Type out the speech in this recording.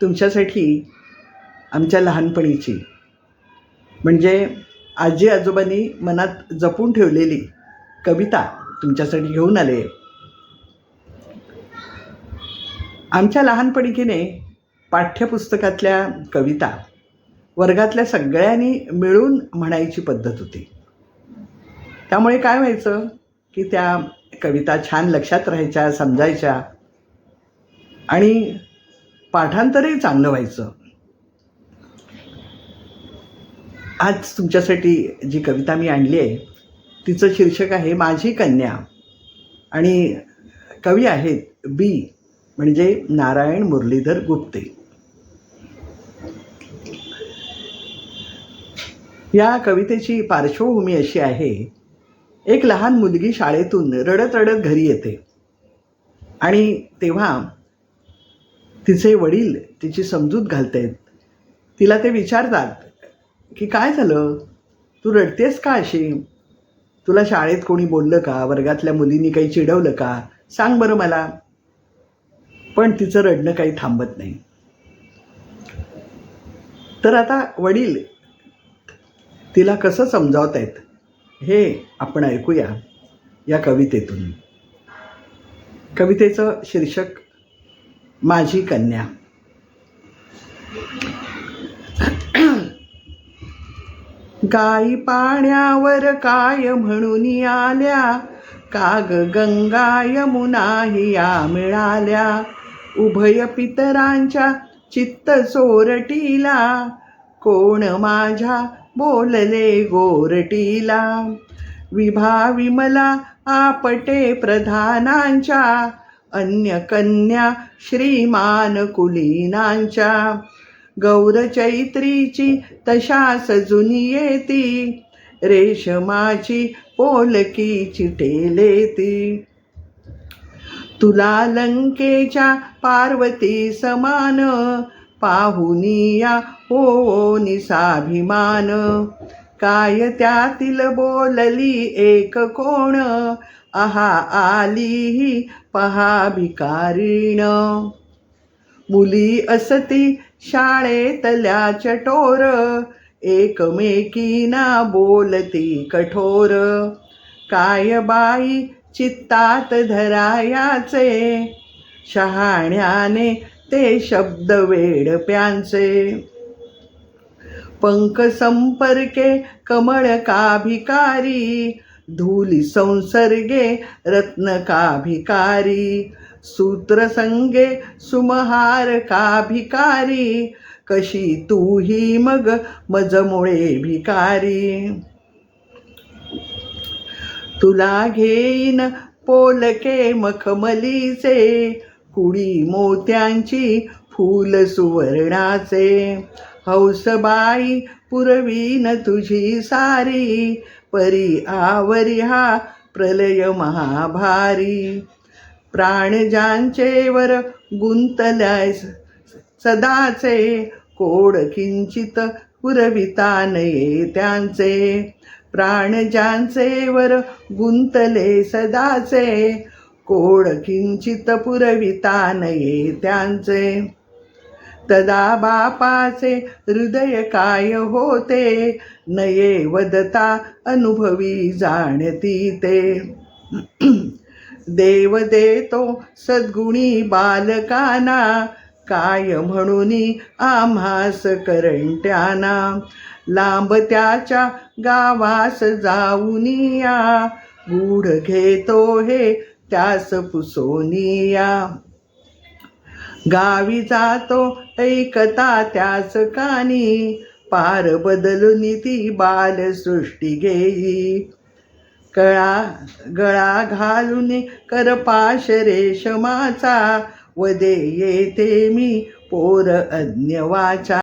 तुमच्यासाठी आमच्या लहानपणीची. म्हणजे आजी आजोबांनी मनात जपून ठेवलेली कविता तुमच्यासाठी घेऊन आले. आमच्या लहानपणीकीने पाठ्यपुस्तकातल्या कविता वर्गातल्या सगळ्यांनी मिळून म्हणायची पद्धत होती. त्यामुळे काय व्हायचं की त्या कविता छान लक्षात राहायच्या समजायच्या आणि पाठांतरही चांगलं व्हायचं. आज तुमच्यासाठी जी कविता मी आणली आहे तिचं शीर्षक आहे माझी कन्या. आणि कवी आहेत बी म्हणजे नारायण मुरलीधर गुप्ते. या कवितेची पार्श्वभूमी अशी आहे एक लहान मुलगी शाळेतून रडत रडत घरी येते. आणि तेव्हा तिचे वडील तिची समजूत घालतायत. तिला ते विचारतात की काय झालं? तू रडतेस का अशी? तुला शाळेत कोणी बोललं का? वर्गातल्या मुलींनी काही चिडवलं का? सांग बरं मला. पण तिचं रडणं काही थांबत नाही. तर आता वडील तिला कसं समजावत आहेत हे आपण ऐकूया या कवितेतून. कवितेचं शीर्षक माझी कन्या. गाई पाण्यावर काय म्हणून आल्या? काग गंगा यमुनाही या मिळाल्या. उभय पितरांच्या चित्त चोरटीला कोण माझ्या बोलले गोरटीला? विभा विमला आपटे प्रधानांच्या. अन्य कन्या श्रीमान कुलीनांच्या गौरचैत्रीची तशास जुनी येती रेशमाची पोलकी चिटेलेती. तुला लंकेच्या पार्वती समान पाहुनिया हो निसाभिमान काय त्यातील बोलली एक कोण आहा आली पहा भिकारीण मुली असती शाळेतल्या चटोर एकमेकीना बोलती कठोर. काय बाई चित्तात धरायाचे? शहाण्याने ते शब्द वेडप्यांचे. पंख संपर्के कमळ काभिकारी भिकारी धूली संसर्गे रत्न सूत्रसंगे सुमहार काभिकारी कशी तू ही मग मजमुळे भिकारी? तुला घेईन पोलके मखमलीचे कुडी मोत्यांची फूल सुवर्णाचे. हौसबाई पुरवीन तुझी सारी परी आवरी हा प्रलय महाभारी. प्राणजांचेवर गुंतल्याय सदाचे कोड किंचित पुरविता नये त्यांचे. प्राणजांचेवर गुंतले सदाचे कोड किंचित पुरविता नये त्यांचे. तदा बापाचे हृदय काय होते? नये वदता अनुभवी जाणती ते. देव देतो सद्गुणी बालकाना काय म्हणून आम्हास करंट्याना? लांब त्याच्या गावास जाऊनिया गूढ घेतो हे त्यास पुसोनिया. गावी जातो ऐकता त्याच कानी. पार बदलून ती बालसृष्टी घेई. कळा गळा घालून करपाश रेशमाचा. वदे येते मी पोर अज्ञवाचा.